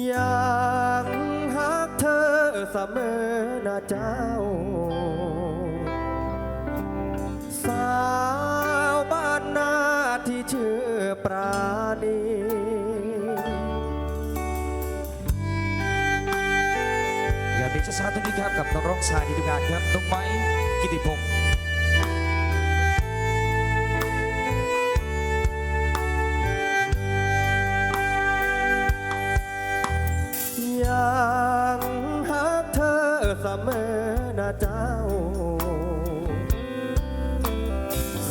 อยากหักเธอเสมอนะเจ้า สาวบ้านนาที่ชื่อปราณีอย่าเป็นช้าๆตรงนี้ครับกับน้องร้องชายดีดูกานครับน้องไม้กิติพงศ์ ละเมอนะเจ้า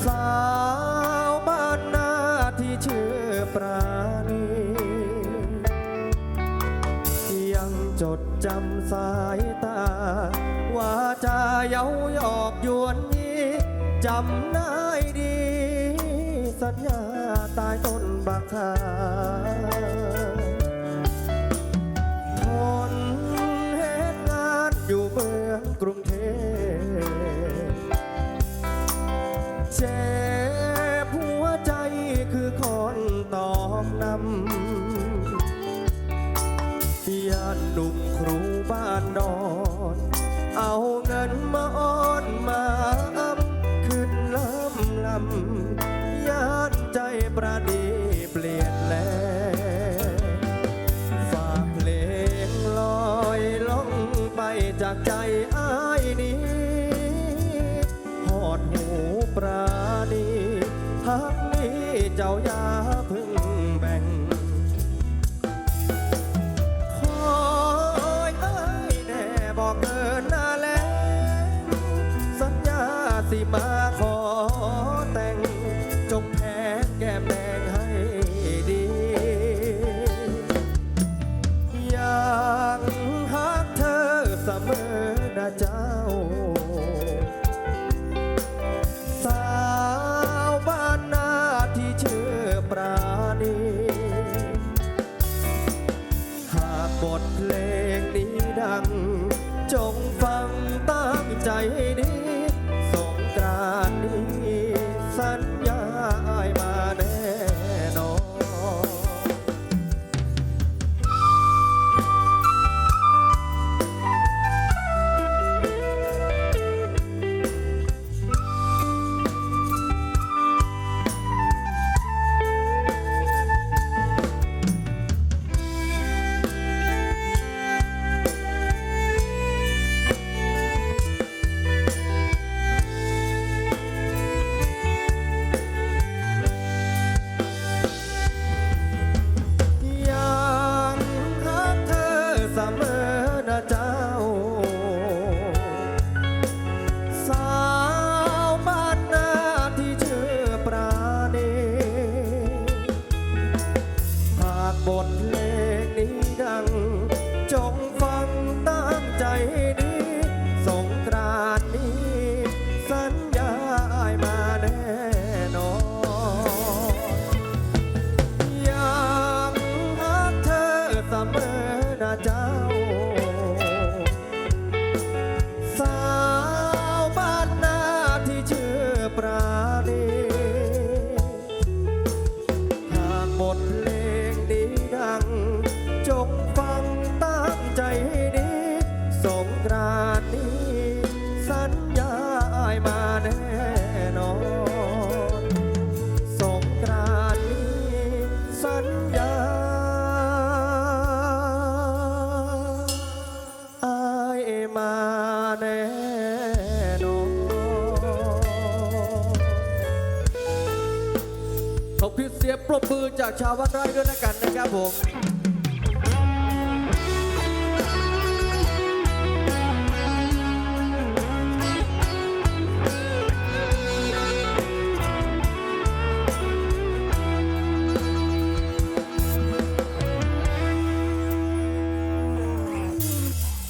สาวบ้านนาที่ชื่อปราณียังจดจำสายตาวาจาเย้าหยอกยวนยี่จำได้ดี สัญญาตายต้นบักขา เสียงปรบมือจากชาววัดไร่ด้วยนะกันนะครับผม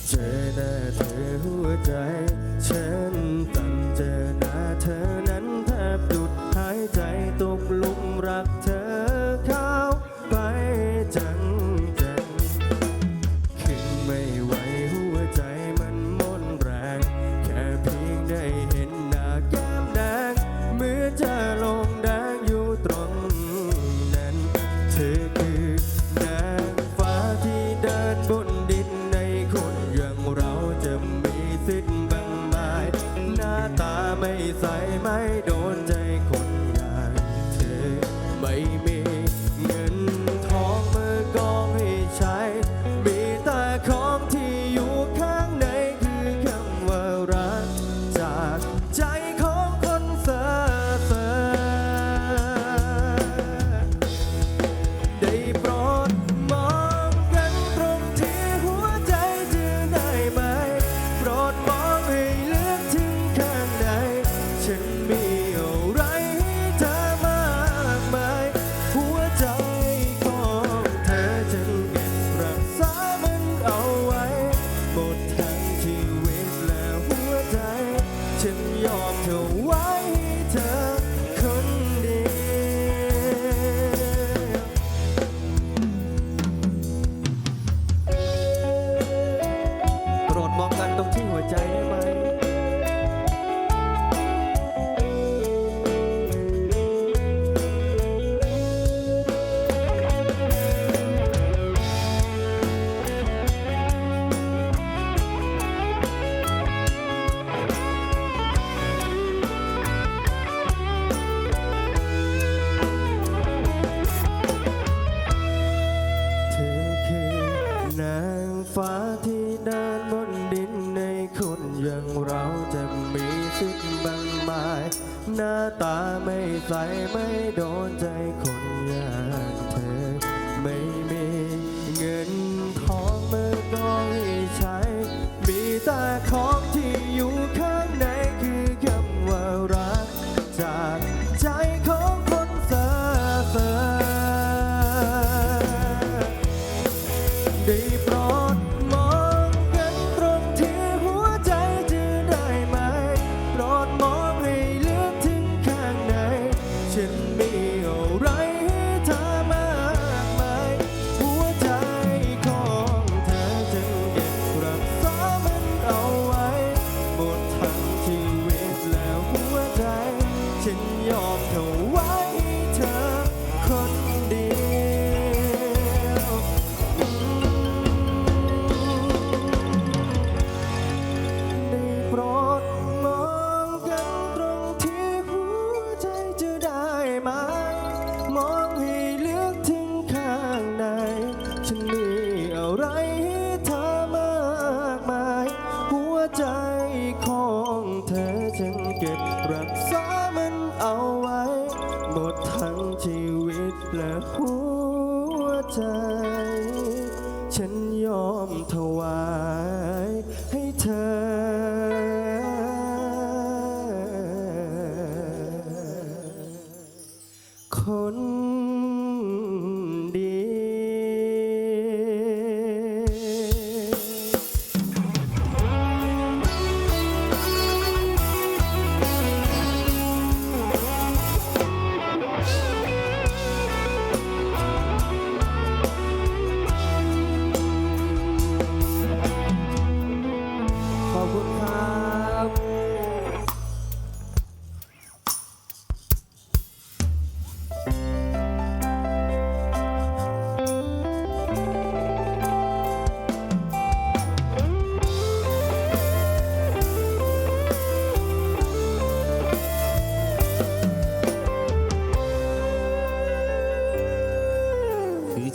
เธอน้เธอหัวใจ ฉันตั้งเจอหน้าเธอ น้าตาไม่ใสไม่โดนใจคน คน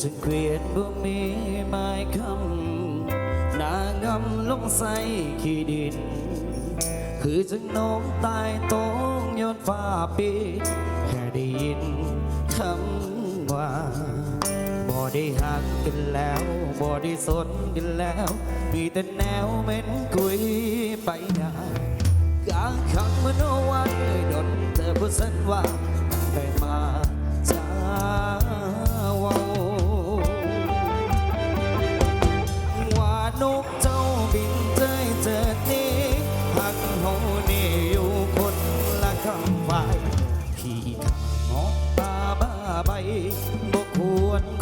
จะเกลียดบ่มีไมาคำนางำลงใส่ขี้ดิน คือจึงน้มตายตงยนฝ้าปิดแค่ได้ยินคำว่าบ่ได้หักกันแล้วบ่ได้สนกันแล้ว มีแต่แนวเหม็นกุยไปยากลางคำมโนวันดนเธอพูดสันว่าแต่มา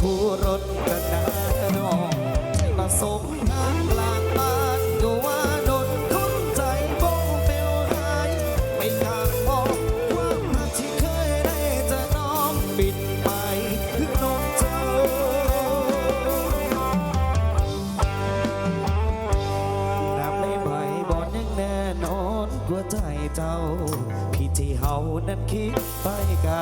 คู่รดนองมสมงากลางบ้านก็ว่าดนคนใจบงเปลวหายไม่อยาบอกควาที่เคยได้จะน้อมปิดไปคือนนเจอนับไม่ไหบอดยังแนนอนกวใจเจ้า พี่ที่เฮานั้นคิดไปไกล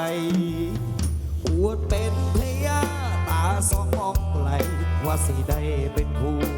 สิได้เป็นคู่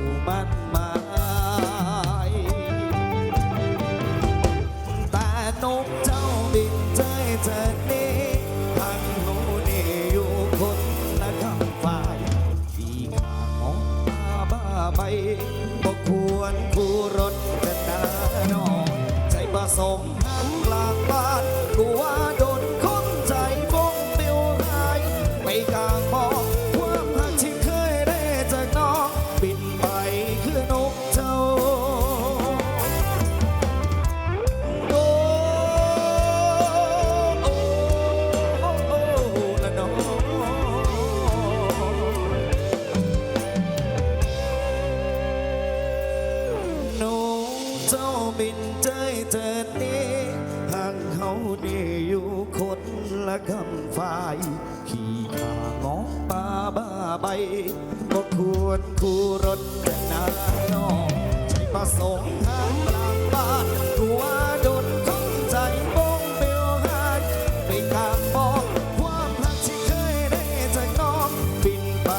ก็ควรคู่รถกันนาน้องใจประสงค์ทางกลางบ้านกูว่าโดนคนใจบ้องเบลหายไปกลางบอกความรักที่เคยได้จากน้องบินไป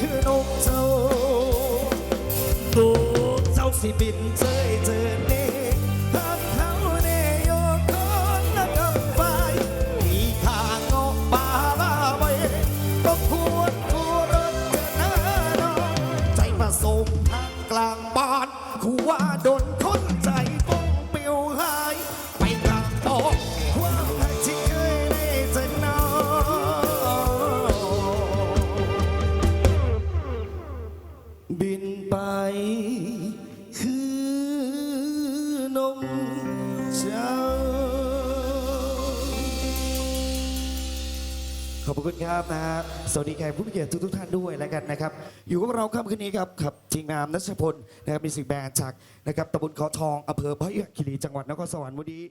คือนกเจ้าตูเจ้าสิบินเจย ครับนะฮะสวัสดีแขกผู้มีเกียรติทุกๆท่านด้วยแล้วกันนะครับ อยู่กับเราค่ำคืนนี้ครับขับทีมงามนัชพลนะครับมีสิกแบรนด์จากนะครับตำบลเขาทองอำเภอพระยาคีรีจังหวัดนครสวรรค์วันนี้